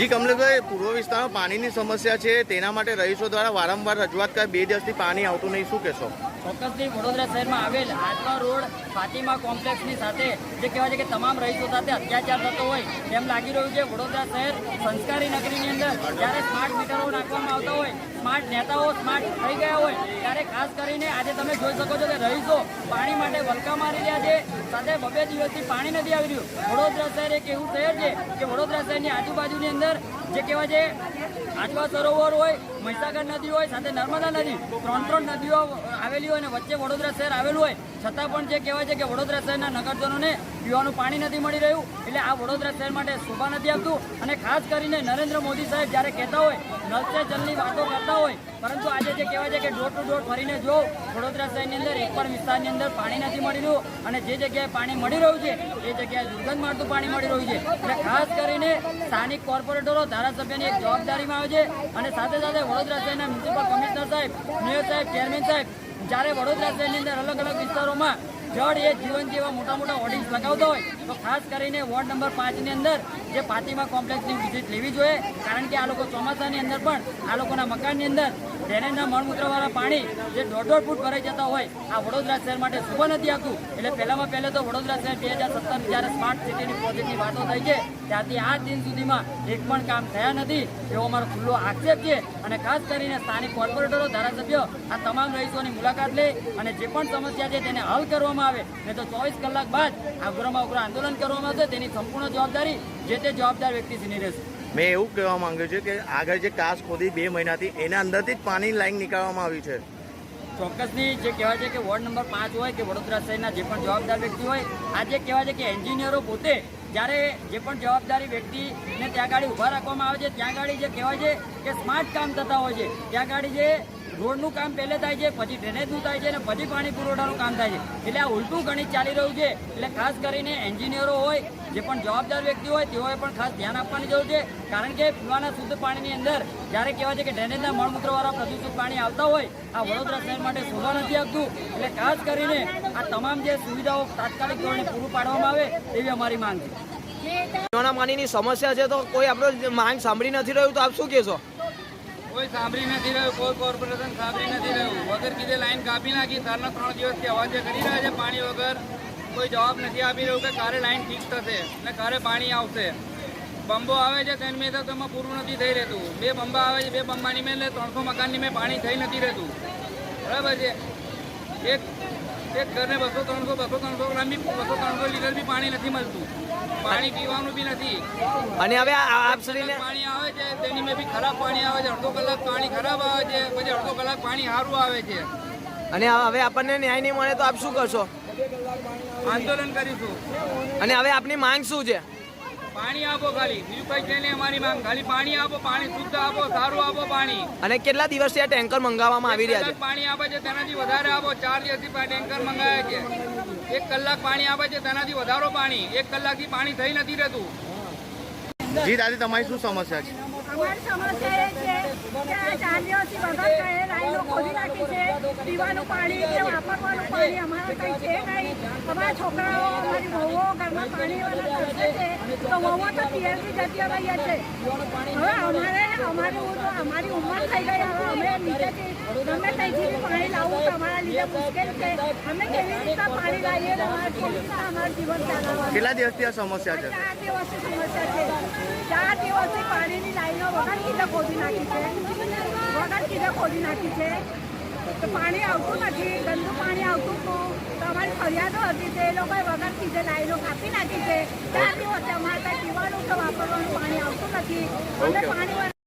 જી, કમલેશભાઈ, પૂર્વ વિસ્તારમાં પાણીની સમસ્યા છે. તેના માટે રહીશો દ્વારા વારંવાર રજૂઆત કરી બે દિવસથી પાણી આવતું નહીં. શું કહેશો? ચોક્કસથી વડોદરા શહેરમાં આવેલ હાથમાં રોડ ફાતિમા કોમ્પ્લેક્સની સાથે જે કહેવાય છે કે તમામ રહીશો સાથે અત્યાચાર થતો હોય, તેમ લાગી રહ્યું છે. વડોદરા શહેર સંસ્કારી નગરીની અંદર જ્યારે સ્માર્ટ મીટરો નાખવામાં આવતા હોય સ્માર્ટ નેતાઓ સ્માર્ટ થઈ ગયા હોય, ત્યારે ખાસ કરીને આજે તમે જોઈ શકો છો કે રહીશો પાણી માટે વલકા મારી રહ્યા છે. સાથે બબે દિવસથી પાણી નથી આવી રહ્યું. વડોદરા શહેર એક એવું શહેર છે કે વડોદરા શહેરની આજુબાજુની અંદર જે કહેવાય છે આજવા સરોવર હોય, મહીસાગર નદી હોય, સાથે નર્મદા નદી ત્રણ ત્રણ નદીઓ આવેલી હોય અને વચ્ચે વડોદરા શહેર આવેલું હોય. છતાં પણ જે કહેવાય છે કે વડોદરા શહેરના નગરજનોને પીવાનું પાણી નથી મળી રહ્યું. એટલે આ વડોદરા શહેર માટે શોભા નથી આપતું અને ખાસ કરીને નરેન્દ્ર મોદી સાહેબ જ્યારે કહેતા હોય નલ સે જલની વાતો કરતા હોય. પરંતુ આજે જે કહેવાય છે કે ડોર ટુ ડોર ફરીને જો વડોદરા શહેરની અંદર એક પણ વિસ્તારની અંદર પાણી નથી મળી રહ્યું અને જે જગ્યાએ પાણી મળી રહ્યું છે, એ જગ્યાએ દુર્ગંધ મારતું પાણી મળી રહ્યું છે. એટલે ખાસ કરીને સ્થાનિક કોર્પોરેટરો, ધારાસભ્યની એક જવાબદારીમાં આવે છે અને સાથે સાથે વડોદરા શહેરના મ્યુનિસિપલ કમિશનર સાહેબ, મેયર સાહેબ, ચેરમેન સાહેબ, જ્યારે વડોદરા શહેરની અંદર અલગ અલગ વિસ્તારોમાં જળ એ જીવન જેવા મોટા મોટા હોર્ડિંગ્સ લગાવતા હોય, તો ખાસ કરીને વોર્ડ નંબર પાંચની અંદર જે ફાતિમા કોમ્પ્લેક્સની વિઝિટ લેવી જોઈએ. કારણ કે આ લોકો ચોમાસાની અંદર પણ, આ લોકોના મકાનની અંદર ડ્રેનેજના મળમૂત્રવાળા પાણી જે દોઢ દોઢ ફૂટ ભરાઈ જતા હોય, આ વડોદરા શહેર માટે શુભ નથી આવતું. એટલે પહેલામાં પહેલે તો વડોદરા શહેર બે હજાર સત્તર જ્યારે સ્માર્ટ સિટીની પ્રોજેક્ટની વાતો થઈ છે, ત્યારથી આ દિન સુધીમાં એક પણ કામ થયા નથી. એવો અમારો ખુલ્લો આક્ષેપ છે. અને ખાસ કરીને સ્થાનિક કોર્પોરેટરો ધારાસભ્યો, આ તમામ રહીશોની મુલાકાત લે અને જે પણ સમસ્યા છે તેને હલ કરવામાં આવે. નહીં તો ચોવીસ કલાક બાદ આ ઉગ્રમાં ઉગ્ર આંદોલન કરવામાં આવશે. તેની સંપૂર્ણ જવાબદારી જે તે જવાબદાર વ્યક્તિશ્રીની રહેશે મેં એવું કહેવા માંગ્યું છે કે આગળ જે કાસ ખોદી બે મહિનાથી એના અંદરથી જ પાણી લાઈન નીકાળવામાં આવી છે. ચોક્કસની જે કહેવાય છે કે વોર્ડ નંબર પાંચ હોય કે વડોદરા શહેરના જે પણ જવાબદાર વ્યક્તિ હોય આજે કહેવાય છે કે એન્જિનિયરો પોતે જ્યારે જે પણ જવાબદારી વ્યક્તિને ત્યાં ગાડી ઊભા રાખવામાં આવે છે ત્યાં ગાડી જે કહેવાય છે કે સ્માર્ટ કામ થતા હોય છે ત્યાં ગાડી જે રોડનું કામ પહેલે થાય છે, પછી ડ્રેનેજનું થાય છે અને પછી પાણી પુરવઠાનું કામ થાય છે. એટલે આ ઉલટું ગણિત ચાલી રહ્યું છે. એટલે ખાસ કરીને એન્જિનિયરો હોય, જે પણ જવાબદાર વ્યક્તિ હોય, તેઓએ પણ ખાસ ધ્યાન આપવાની જરૂર છે. કારણ કે પીવાના શુદ્ધ પાણીની અંદર જ્યારે કહેવાય છે કે ડ્રેનેજના મળમૂત્રવાળા પ્રદૂષિત પાણી આવતા હોય, આ વડોદરા શહેર માટે શોભા નથી આપતું. એટલે ખાસ કરીને આ તમામ જે સુવિધાઓ તાત્કાલિક ધોરણે પૂરું પાડવામાં આવે તેવી અમારી માંગ છે. પીવાના પાણીની સમસ્યા છે તો કોઈ આપણો માંગ સાંભળી નથી રહ્યું, તો આપ શું કહેશો? કોઈ સાંભળી નથી રહ્યું, કોઈ કોર્પોરેશન સાંભળી નથી રહ્યું. વગર કીધે લાઈન કાપી નાખી તારના ત્રણ દિવસથી અવાજે કરી રહ્યા છે પાણી વગર. કોઈ જવાબ નથી આપી રહ્યું કે ક્યારે લાઈન ઠીક થશે અને ક્યારે પાણી આવશે. બંબો આવે છે તેની મેં તો તેમાં પૂરું નથી થઈ રહેતું. બે બંબા આવે છે, બે બંબાની મેં એટલે ત્રણસો મકાનની મેં પાણી થઈ નથી રહેતું. બરાબર છે? એક એક ઘરને બસો ત્રણસો બસો ત્રણસો ગ્રામ બી, બસો ત્રણસો લીટર બી પાણી નથી મળતું. પાણી પીવાનું બી નથી. અને હવે આ- આપ શ્રીને પાણી આવે છે તેની મેં બી ખરાબ પાણી આવે છે અડધો કલાક પાણી ખરાબ આવે છે પછી અડધો કલાક પાણી સારું આવે છે. અને હવે આપણને ન્યાય નહીં મળે તો આપ શું કરશો? આંદોલન કરીશું. અને હવે આપની માંગ શું છે? પાણી આપો ખાલી. બીજું કઈ છે નહીં અમારી માંગ. ખાલી પાણી આપો પાણી શુદ્ધ આપો સારું આપો પાણી. અને કેટલા દિવસથી આ ટેન્કર મંગાવવામાં આવી રહ્યા છે? પાણી આપે છે તેનાથી વધારે આપો. ચાર દિવસથી ટેન્કર મંગાવે છે. એક કલાક પાણી આપે છે તેનાથી વધારો પાણી. એક કલાકથી પાણી થઈ નથી રહેતું. જી દાદી તમારી શું સમસ્યા છે? અમારી સમસ્યા એ છે કે આ ચાર દિવસથી વગર ખોલી રાખી છે. પીવાનું પાણી કે વાપરવાનું પાણી અમારે કંઈ છે નહીં. અમારા છોકરાઓ અમારી વહુઓ ઘરમાં પાણી વાળા છે. તો વહુઓ તો પીએલથી જતી રહ્યા છે. હવે અમારે અમારી અમારી ઉંમર થઈ ગઈ. હવે અમે નીચેથી ગમે ત્યાંથી પાણી લાવવું અમારા લીધે મુશ્કેલ છે. અમે કેવી રીતે પાણી લાવીએ? કેવી રીતના અમારું જીવન ચલાવવાનું કેટલા દિવસથી આ સમસ્યા છે? ચાર દિવસની સમસ્યા છે? ચાર દિવસથી પાણીની લાઈનો વગર કીધે ખોદી નાખી છે. ખોદી નાખી છે. તો પાણી આવતું નથી ગંદુ પાણી આવતું હતું તો અમારી ફરિયાદો હતી તે લોકોએ વગર કીધે લાઈનો કાપી નાખી છે. ચાર દિવસ અમારે કાંઈ પીવાનું કે વાપરવાનું પાણી આવતું નથી. અને પાણી